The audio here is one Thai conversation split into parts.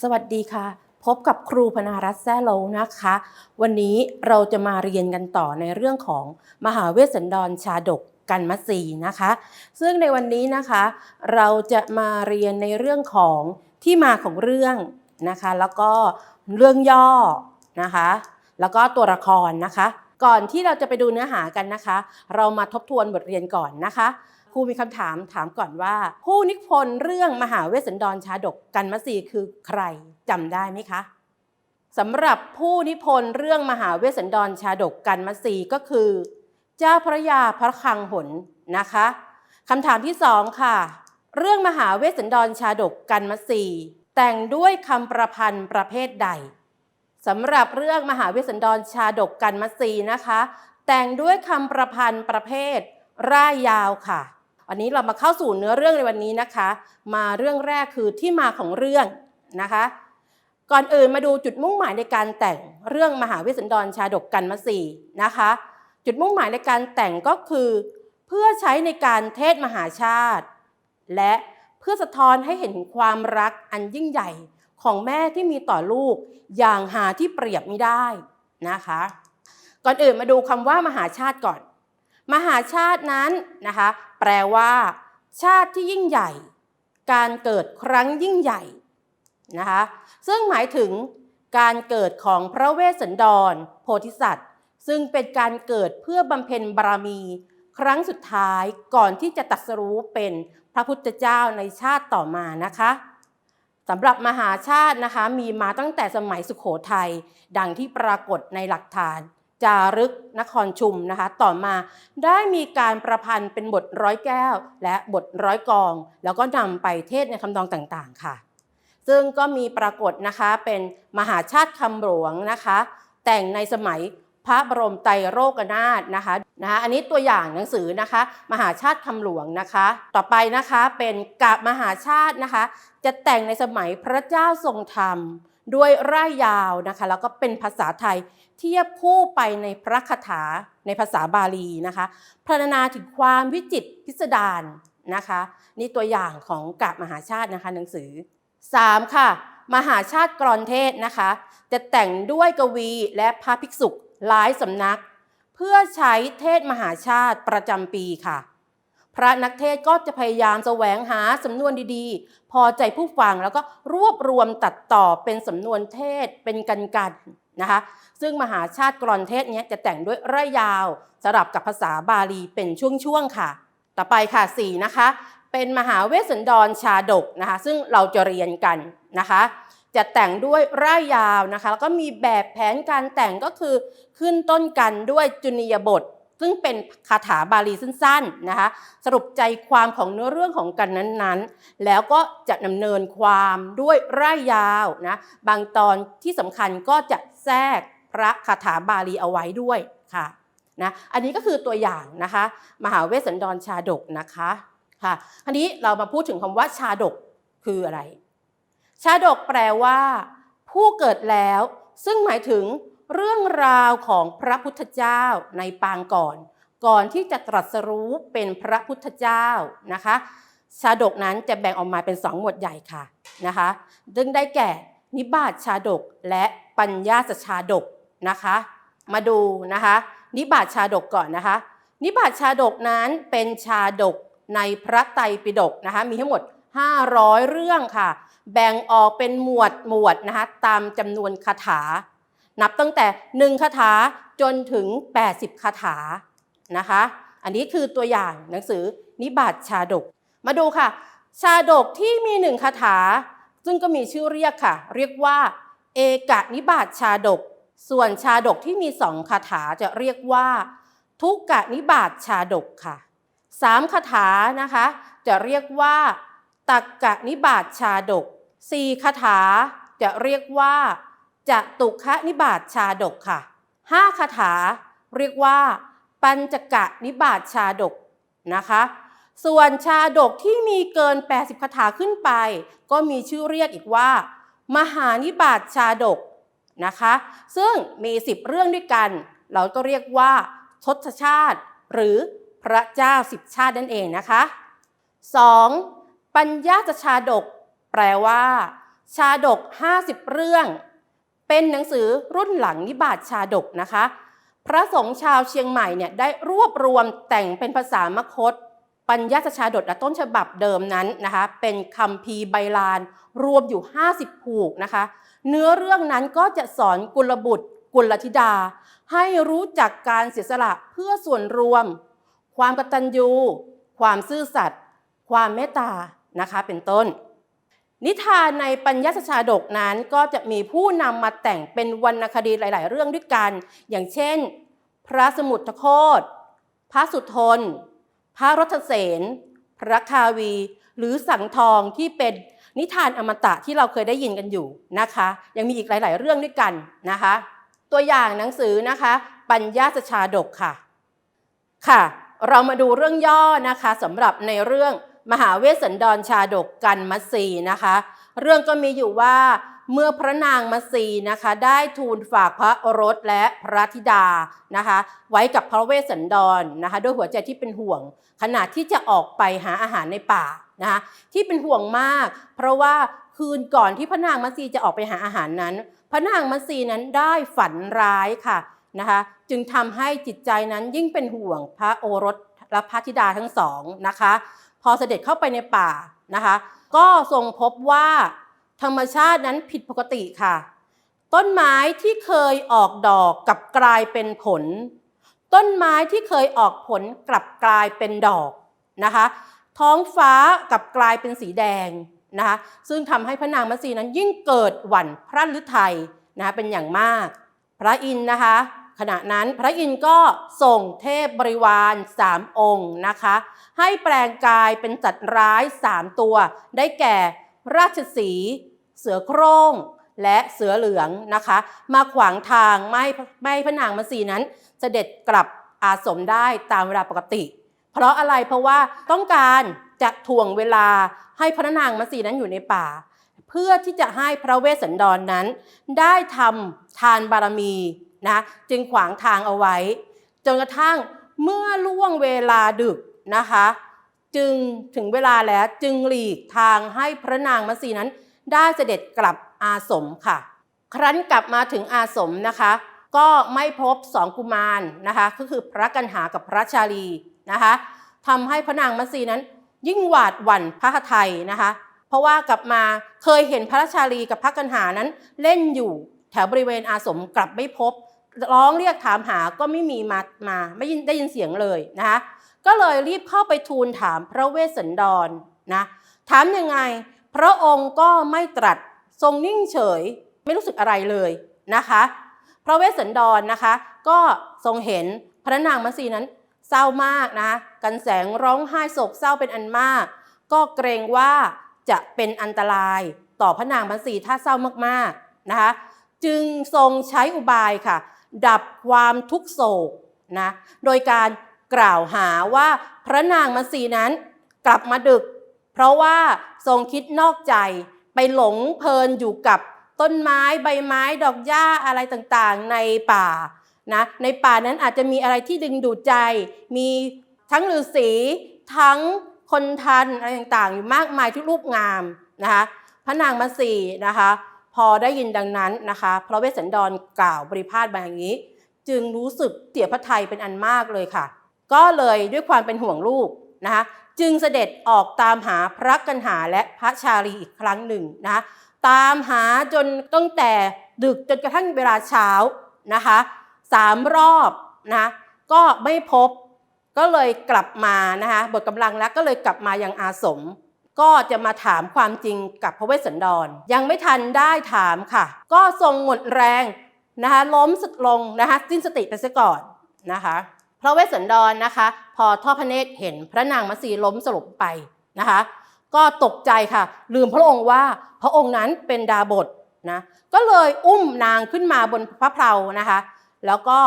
สวัสดีค่ะ พบกับครูพนารัตน์แซ่โลนะคะ วันนี้เราจะมาเรียนกันต่อในเรื่องของมหาเวสสันดรชาดกกันมัสีนะคะ ซึ่งในวันนี้นะคะ เราจะมาเรียนในเรื่องของที่มาของเรื่องนะคะ แล้วก็เรื่องย่อนะคะ แล้วก็ตัวละครนะคะ ก่อนที่เราจะไปดูเนื้อหากันนะคะ เรามาทบทวนบทเรียนก่อนนะคะ ครูมีคำถามถามก่อนว่า ผู้นิพนธ์เรื่องมหาเวสสันดรชาดกกันมสีคือใครจำได้ไหมคะสำหรับผู้นิพนธ์เรื่องมหาเวสสันดรชาดกกันมสีก็คือ เจ้าพระยาพระคลังหนนะคะคำถามที่สองค่ะ เรื่องมหาเวสสันดรชาดกกันมสีแต่งด้วยคำประพันธ์ประเภทใดสำหรับเรื่องมหาเวสสันดรชาดกกันมสีนะคะ แต่งด้วยคำประพันธ์ประเภท ร่ายยาวค่ะ วันนี้เรามาเข้าสู่เนื้อเรื่องในวันนี้นะคะ มาเรื่องแรกคือที่มาของเรื่องนะคะ ก่อนอื่นมาดูจุดมุ่งหมายในการแต่งเรื่องมหาวิสันดรชาดกกันมาสีนะคะ จุดมุ่งหมายในการแต่งก็คือ เพื่อใช้ในการเทศมหาชาติ และเพื่อสะท้อนให้เห็นความรักอันยิ่งใหญ่ของแม่ที่มีต่อลูกอย่างหาที่เปรียบไม่ได้นะคะ ก่อนอื่นมาดูคำว่ามหาชาติก่อน มหาชาตินั้นนะคะ แปลว่า ชาติที่ยิ่งใหญ่ การเกิดครั้งยิ่งใหญ่นะคะซึ่งหมายถึงการเกิดของพระเวสสันดร โพธิสัตว์ ซึ่งเป็นการเกิดเพื่อบำเพ็ญบารมี ครั้งสุดท้ายก่อนที่จะตรัสรู้เป็นพระพุทธเจ้าในชาติต่อมานะคะสำหรับมหาชาตินะคะมีมาตั้งแต่สมัยสุขโขทัยดังที่ปรากฏในหลักฐาน จารึกนครชุมนะคะ ต่อมาได้มีการประพันธ์เป็นบทร้อยแก้ว และบทร้อยกอง แล้วก็นำไปเทศในคำนองต่างๆค่ะ ซึ่งก็มีปรากฏนะคะเป็นมหาชาติคำหลวงนะคะ แต่งในสมัยพระบรมไตรโลกนาถนะคะนะคะอันนี้ตัวอย่างหนังสือนะคะ มหาชาติคำหลวงนะคะ ต่อไปนะคะเป็นกาบมหาชาตินะคะ จะแต่งในสมัยพระเจ้าทรงธรรม ด้วยร่ายยาวนะคะ แล้วก็เป็นภาษาไทยเทียบคู่ไปในพระคาถาในภาษาบาลีนะคะพรรณนาถึงความวิจิตรพิสดารนะคะนี่ตัวอย่างของกาบมหาชาตินะคะหนังสือ 3. ค่ะ มหาชาติกรอนเทศนะคะ จะแต่งด้วยกวีและพระภิกษุหลายสำนัก เพื่อใช้เทศมหาชาติประจำปีค่ะ พระนักเทศก็จะพยายามแสวงหาสำนวนดีๆ พอใจผู้ฟังแล้วก็รวบรวมตัดต่อเป็นสำนวนเทศเป็นกันกันนะคะซึ่งมหาชาติกรอนเทศเนี้ยจะแต่งด้วยร่ยยาวสลับกับภาษาบาลีเป็นช่วงๆค่ะ ต่อไปค่ะ4นะคะเป็นมหาเวสสันดรชาดกนะคะ ซึ่งเราจะเรียนกันนะคะ จะแต่งด้วยร่ายยาวนะคะ แล้วก็มีแบบแผนการแต่งก็คือขึ้นต้นกันด้วยจุนียบท ซึ่งเป็นคาถาบาลีสั้นๆนะคะสรุปใจความของเนื้อเรื่องของกันนั้นๆ แล้วก็จะดำเนินความด้วยร่ายยาวนะบางตอนที่สำคัญก็จะแทรกพระคาถาบาลีเอาไว้ด้วยค่ะนะอันนี้ก็คือตัวอย่างนะคะ มหาเวสสันดรชาดกนะคะค่ะอันนี้เรามาพูดถึงคำว่าชาดกคืออะไร ชาดกแปลว่า ผู้เกิดแล้ว ซึ่งหมายถึง เรื่องราวของพระพุทธเจ้าในปางก่อน ก่อนที่จะตรัสรู้เป็นพระพุทธเจ้านะคะชาดกนั้นจะแบ่งออกมาเป็นสองหมวดใหญ่ค่ะนะคะซึ่งได้แก่นิบาตชาดกและปัญญาสชาดกนะคะ มาดูนะคะ นิบาตชาดกก่อนนะคะ นิบาตชาดกนั้นเป็นชาดกในพระไตรปิฎกนะคะมีทั้งหมด 500 เรื่องค่ะ แบ่งออกเป็นหมวดหมวดนะคะตามจำนวนคาถา นับตั้งแต่ 1 คาถาจนถึง 80 คาถานะคะ อันนี้คือตัวอย่างหนังสือนิบาตชาดก มาดูค่ะ ชาดกที่มีหนึ่งคาถา ซึ่งก็มีชื่อเรียกค่ะ เรียกว่า เอกนิบาตชาดก ส่วนชาดกที่มีสองคาถาจะเรียกว่า ทุกกะนิบาตชาดกค่ะสามคาถานะคะ จะเรียกว่า ตักกะนิบาตชาดกสี่คาถาจะเรียกว่า จะตุคะนิบาตชาดกค่ะห้าคาถาเรียกว่า ปัญจกะนิบาตชาดกนะคะ ส่วนชาดกที่มีเกิน 80 คาถาขึ้นไป ก็มีชื่อเรียกอีกว่า มหานิบาตชาดกนะคะ ซึ่งมี 10 เรื่องด้วยกัน เราก็เรียกว่าทศชาติ หรือพระเจ้าสิบชาตินั่นเองนะคะ 2. ปัญญาจชาดก แปลว่า ชาดก 50 เรื่อง เป็นหนังสือรุ่นหลังนิบาตชาดกนะคะ พระสงฆ์ชาวเชียงใหม่เนี่ยได้รวบรวมแต่งเป็นภาษามคต ปัญญาชาดกต้นฉบับเดิมนั้นนะคะ เป็นคำพีใบลาน รวมอยู่ 50 ผูกนะคะ เนื้อเรื่องนั้นก็จะสอนกุลบุตร กุลธิดา ให้รู้จักการเสียสละเพื่อส่วนรวม ความกตัญญู ความซื่อสัตย์ความเมตตานะคะเป็นต้น นิทานในปัญญาสชาดกนั้นก็จะมีผู้นำมาแต่งเป็นวรรณคดีหลาย ๆ เรื่องด้วยกัน อย่างเช่น พระสมุทรโคตพระสุทน พระรถเสน พระคาวี หรือสังทองที่เป็นนิทานอมตะที่เราเคยได้ยินกันอยู่นะคะ ยังมีอีกหลาย ๆ เรื่องด้วยกันนะคะ ตัวอย่างหนังสือนะคะ ปัญญาสชาดกค่ะค่ะ เรามาดูเรื่องย่อนะคะสำหรับในเรื่อง มหาเวสสันดรชาดกกันมัสีนะคะ เรื่องก็มีอยู่ว่าเมื่อพระนางมัสีนะคะ ได้ทูลฝากพระโอรสและพระธิดานะคะ ไว้กับพระเวสสันดรนะคะ ด้วยหัวใจที่เป็นห่วง ขณะที่จะออกไปหาอาหารในป่านะคะที่เป็นห่วงมาก เพราะว่าคืนก่อนที่พระนางมัสีจะออกไปหาอาหารนั้น พระนางมัสสีนั้นได้ฝันร้ายค่ะนะคะจึงทำให้จิตใจนั้นยิ่งเป็นห่วงพระโอรสและพระธิดาทั้งสองนะคะ พอเสด็จเข้าไปในป่านะคะ ก็ทรงพบว่าธรรมชาตินั้นผิดปกติค่ะ ต้นไม้ที่เคยออกดอกกลับกลายเป็นผล ต้นไม้ที่เคยออกผลกลับกลายเป็นดอกนะคะ ท้องฟ้ากลับกลายเป็นสีแดงนะคะซึ่งทำให้พระนางมัสีนั้นยิ่งเกิดหวั่นพระฤทัยนะคะเป็นอย่างมาก พระอินทร์นะคะ ขณะนั้นพระอินทร์ก็ส่งเทพบริวารสามองค์นะคะ ให้แปลงกายเป็นจัดร้ายสามตัว ได้แก่ราชสีเสือโคร่งและเสือเหลืองนะคะ มาขวางทางไม่ให้ไม่พระนางมัสีนั้น เสด็จกลับอาสมได้ตามเวลาปกติ เพราะอะไรเพราะว่าต้องการจะถ่วงเวลาให้พระนางมัสีนั้นอยู่ในป่า เพื่อที่จะให้พระเวสสันดรนนั้น ได้ทำทานบารมี นะจึงขวางทางเอาไว้ จนกระทั่งเมื่อล่วงเวลาดึกนะคะจึงถึงเวลาแล้วจึงหลีกทางให้พระนางมัสีนั้น ได้เสด็จกลับอาสมค่ะ ครั้นกลับมาถึงอาสมนะคะ ก็ไม่พบสองกุมารนะคะก็คือพระกันหากับพระชาลีนะคะทำให้พระนางมัสีนั้น ยิ่งหวาดหวั่นพระทัยนะคะ เพราะว่ากลับมาเคยเห็นพระชาลีกับพระกันหานั้นเล่นอยู่แถวบริเวณอาสมกลับไม่พบ ร้องเรียกถามหาก็ไม่มีมามาไม่ได้ยินเสียงเลยนะคะก็เลยรีบเข้าไปทูลถามพระเวสสันดรนะถามยังไง พระองค์ก็ไม่ตรัสทรงนิ่งเฉยไม่รู้สึกอะไรเลยนะคะพระเวสสันดรนะคะ ก็ทรงเห็นพระนางมัสีนั้นเศร้ามากนะกันแสงร้องไห้โศกเศร้าเป็นอันมาก ก็เกรงว่าจะเป็นอันตรายต่อพระนางมัสีถ้าเศร้ามากๆนะคะจึงทรงใช้อุบายค่ะ ดับความทุกโศกนะโดยการกล่าวหาว่าพระนางมัสีนั้นกลับมาดึก เพราะว่าทรงคิดนอกใจไปหลงเพลินอยู่กับต้นไม้ใบไม้ดอกหญ้าอะไรต่างๆในป่านะในป่านั้นอาจจะมีอะไรที่ดึงดูดใจ มีทั้งฤาษีทั้งคนทันอะไรต่างๆ อยู่มากมายที่รูปงามนะคะพระนางมัสีนะคะ พอได้ยินดังนั้นนะคะ พระเวสสันดรกล่าวบริพาทมาอย่างนี้ จึงรู้สึกเสียพระทัยเป็นอันมากเลยค่ะ ก็เลยด้วยความเป็นห่วงลูกนะคะจึงเสด็จออกตามหาพระกันหาและพระชาลีอีกครั้งหนึ่งนะะตามหาจนตั้งแต่ดึกจนกระทั่งเวลาเช้านะคะสามรอบนะก็ไม่พบก็เลยกลับมานะคะบทกำลังแล้วก็เลยกลับมายังอาสม ก็จะมาถามความจริงกับพระเวสสันดร ยังไม่ทันได้ถามค่ะ ก็ทรงหมดแรงนะคะล้มสุดลงนะคะสิ้นสติไปซะก่อนนะคะพระเวสสันดรนะคะ พอทอดพระเนตรเห็นพระนางมัสีล้มสลบไปนะคะ ก็ตกใจค่ะ ลืมพระองค์ว่าพระองค์นั้นเป็นดาบทนะก็เลยอุ้มนางขึ้นมาบนพระเพลานะคะ แล้วก็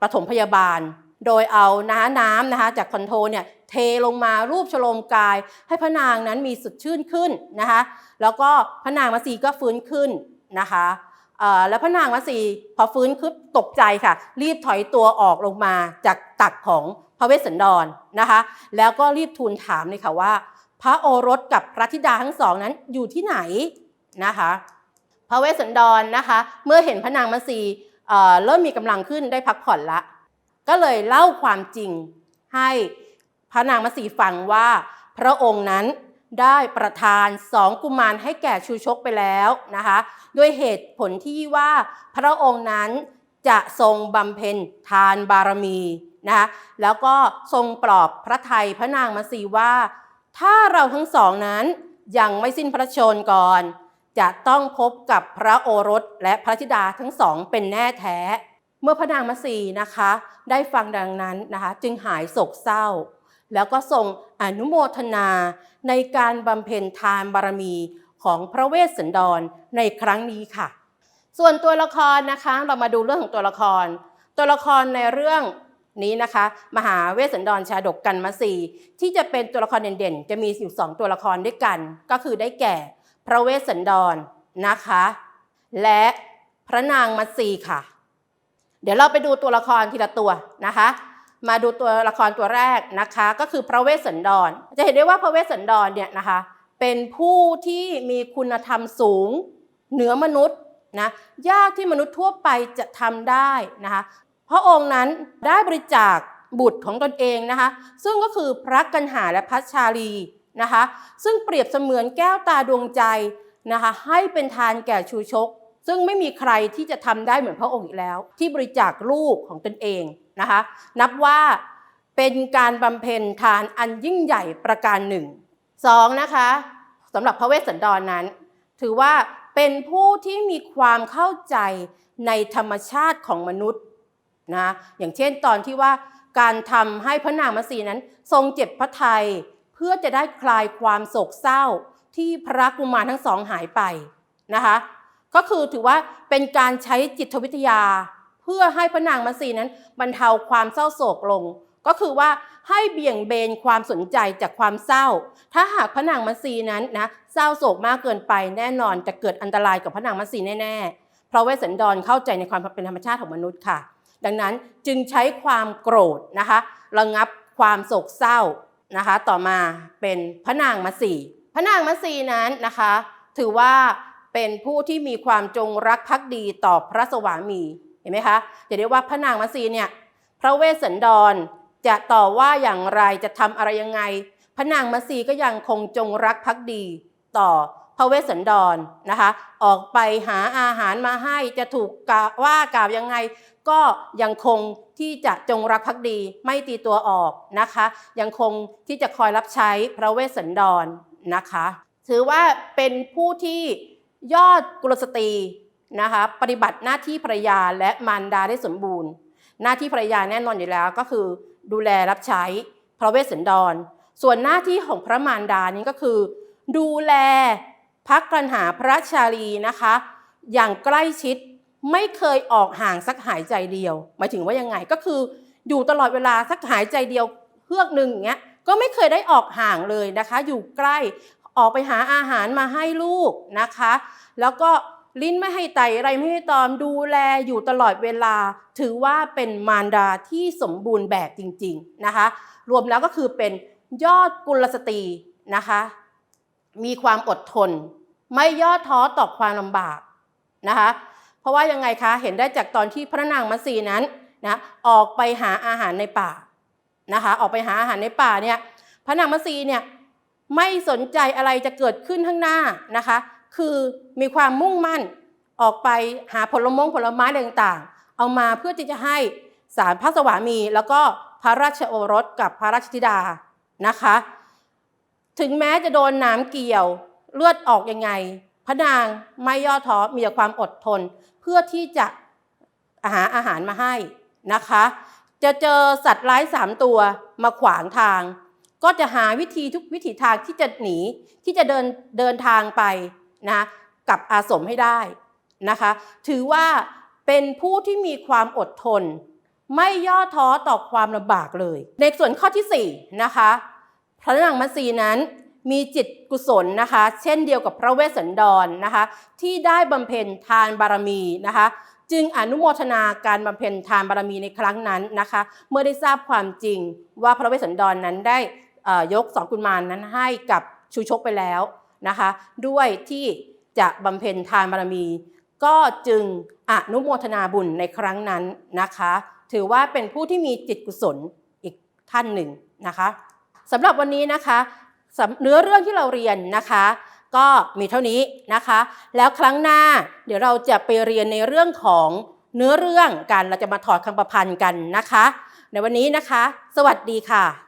ปฐมพยาบาล โดยเอาน้าน้ำนะคะจากคอนโทรเนี่ย เทลงมารูปฉโลมกาย ให้พระนางนั้นมีสุดชื่นขึ้นนะคะแล้วก็พระนางมัสีก็ฟื้นขึ้นนะคะแล้วพระนางมัสีพอฟื้นขึ้นตกใจค่ะ รีบถอยตัวออกลงมาจากตักของพระเวสสันดรนะคะ แล้วก็รีบทูลถามเลยค่ะว่า พระโอรสกับพระธิดาทั้งสองนั้นอยู่ที่ไหนนะคะ พระเวสสันดรนะคะ เมื่อเห็นพระนางมัสีเอ่อเริ่มมีกำลังขึ้นได้พักผ่อนละ ก็เลยเล่าความจริงให้ พระนางมัสีฟังว่า พระองค์นั้นได้ประทานสองกุมารให้แก่ชูชกไปแล้วนะคะด้วยเหตุผลที่ว่าพระองค์นั้นจะทรงบำเพ็ญทานบารมีนะคะแล้วก็ทรงปลอบพระไทยพระนางมัสีว่า ถ้าเราทั้งสองนั้นยังไม่สิ้นพระชนก่อน จะต้องพบกับพระโอรสและพระธิดาทั้งสองเป็นแน่แท้ เมื่อพระนางมัสีนะคะ ได้ฟังดังนั้นนะคะ จึงหายโศกเศร้า แล้วก็ทรงอนุโมทนาในการบำเพ็ญทานบารมีของพระเวสสันดรในครั้งนี้ค่ะ ส่วนตัวละครนะคะเรามาดูเรื่องของตัวละคร ตัวละครในเรื่องนี้นะคะ มหาเวสสันดรชาดกกันมาสีที่จะเป็นตัวละครเด่นๆ จะมีอยู่สองตัวละครด้วยกัน ก็คือได้แก่พระเวสสันดรนะคะ และพระนางมัตสีค่ะ เดี๋ยวเราไปดูตัวละครทีละตัวนะคะ มาดูตัวละครตัวแรกนะคะก็คือพระเวสสันดร จะเห็นได้ว่าพระเวสสันดรเนี่ยนะคะเป็นผู้ที่มีคุณธรรมสูงเหนือมนุษย์นะยากที่มนุษย์ทั่วไปจะทำได้นะคะพระองค์นั้นได้บริจาคบุตรของตนเองนะคะซึ่งก็คือพระกันหาและพัชชาลีนะคะซึ่งเปรียบเสมือนแก้วตาดวงใจนะคะให้เป็นทานแก่ชูชก ซึ่งไม่มีใครที่จะทำได้เหมือนพระองค์อีกแล้ว ที่บริจาคลูกของตนเอง นะคะ นับว่าเป็นการบำเพ็ญทานอันยิ่งใหญ่ประการหนึ่งสองนะคะสำหรับพระเวสสันดรนนั้น ถือว่าเป็นผู้ที่มีความเข้าใจในธรรมชาติของมนุษย์นะอย่างเช่นตอนที่ว่าการทำให้พระนางมัสีนั้น ทรงเจ็บพระไทยเพื่อจะได้คลายความโศกเศร้าที่พระกุมารทั้งสองหายไปนะคะ ก็คือถือว่าเป็นการใช้จิตวิทยา พื่อให้พระนางมัสีนั้นบรรเทาความเศร้าโศกลง ก็คือว่าให้เบี่ยงเบนความสนใจจากความเศร้า ถ้าหากพระนางมัสีนั้นนะเศร้าโศกมากเกินไปแน่นอนจะเกิดอันตรายกับพระนางมัสีแน่ๆ เพราะเวสสันดรเข้าใจในความเป็นธรรมชาติของมนุษย์ค่ะ ดังนั้นจึงใช้ความโกรธนะคะระงับความโศกเศร้านะคะ ต่อมาเป็นพระนางมัสีพระนางมัสีนั้นนะคะ ถือว่าเป็นผู้ที่มีความจงรักภักดีต่อพระสวามี เห็นไหมคะจะเรียกว่าพระนางมัสีเนี่ยพระเวสสันดรจะต่อว่าอย่างไรจะทำอะไรยังไง พระนางมัสีก็ยังคงจงรักภักดีต่อพระเวสสันดรนะคะ ออกไปหาอาหารมาให้จะถูกกล่าวว่ากล่าวยังไง ก็ยังคงที่จะจงรักภักดีไม่ตีตัวออกนะคะ ยังคงที่จะคอยรับใช้พระเวสสันดรนะคะ ถือว่าเป็นผู้ที่ยอดกุลสตรี นะคะปฏิบัติหน้าที่ภรรยาและมารดาได้สมบูรณ์ หน้าที่ภรรยาแน่นอนอยู่แล้วก็คือ ดูแลรับใช้พระเวสสันดร ส่วนหน้าที่ของพระมารดานี้ก็คือ ดูแลพักกันหาพระชาลีนะคะ อย่างใกล้ชิดไม่เคยออกห่างสักหายใจเดียว หมายถึงว่ายังไงก็คืออยู่ตลอดเวลาสักหายใจเดียวเพื่อกหนึ่งอย่างเงี้ยก็ไม่เคยได้ออกห่างเลยนะคะ อยู่ใกล้ออกไปหาอาหารมาให้ลูกนะคะ แล้วก็ ลิ้นไม่ให้ไตอะไรไม่ให้ตอมดูแลอยู่ตลอดเวลา ถือว่าเป็นมารดาที่สมบูรณ์แบบจริงๆนะคะ รวมแล้วก็คือเป็นยอดกุลสตรีนะคะ มีความอดทน ไม่ย่อท้อต่อความลำบากนะคะ เพราะว่ายังไงคะเห็นได้จากตอนที่พระนางมัสีนั้นนะออกไปหาอาหารในป่านะคะ ออกไปหาอาหารในป่าเนี่ยพระนางมัสีเนี่ยไม่สนใจอะไรจะเกิดขึ้นข้างหน้านะคะ คือมีความมุ่งมั่นออกไปหาผลมงผลไม้ต่างๆ เอามาเพื่อที่จะให้สารพระสวามี แล้วก็พระราชโอรสกับพระราชธิดานะคะ ถึงแม้จะโดนน้ำเกี่ยวเลือดออกยังไง พระนางไม่ย่อท้อมีแต่ความอดทน เพื่อที่จะหาอาหารมาให้นะคะ จะเจอสัตว์ร้ายสามตัวมาขวางทาง ก็จะหาวิธีทุกวิถีทางที่จะหนีที่จะเดินเดินทางไป นะกับอาสมให้ได้นะคะ ถือว่าเป็นผู้ที่มีความอดทน ไม่ย่อท้อต่อความลำบากเลย ในส่วนข้อที่4นะคะพระนางมัสีนั้นมีจิตกุศลนะคะ เช่นเดียวกับพระเวสสันดรนะคะ ที่ได้บำเพ็ญทานบารมีนะคะ จึงอนุโมทนาการบำเพ็ญทานบารมีในครั้งนั้นนะคะ เมื่อได้ทราบความจริงว่าพระเวสสันดรนั้นได้ยกสองกุมารนนั้นให้กับชูชกไปแล้ว นะคะ ด้วยที่จะบำเพ็ญทานบารมี ก็จึงอนุโมทนาบุญในครั้งนั้นนะคะ ถือว่าเป็นผู้ที่มีจิตกุศลอีกท่านหนึ่งนะคะสำหรับวันนี้นะคะเนื้อเรื่องที่เราเรียนนะคะ ก็มีเท่านี้นะคะ แล้วครั้งหน้าเดี๋ยวเราจะไปเรียนในเรื่องของเนื้อเรื่องกันเราจะมาถอดคำประพันธ์กันนะคะ ในวันนี้นะคะ สวัสดีค่ะ